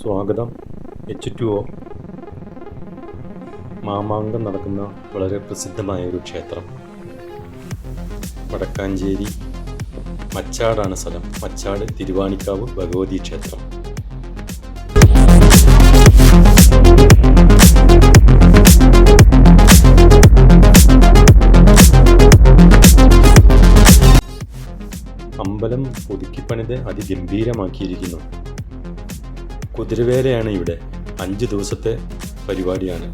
സ്വാഗതം. H two O Mamankam നടക്കുന്ന വളരെ പ്രസിദ്ധമായ ഒരു ക്ഷേത്രം. വടക്കാഞ്ചേരി മച്ചാടാണ് സ്ഥലം. മച്ചാട് തിരുവാണിക്കാവ് ഭഗവതി ക്ഷേത്രം. അമ്പലം പുതുക്കിപ്പണിത് അതിഗംഭീരമാക്കിയിരിക്കുന്നു. കുതിരവേലയാണ് ഇവിടെ അഞ്ച് ദിവസത്തെ പരിപാടിയാണ്.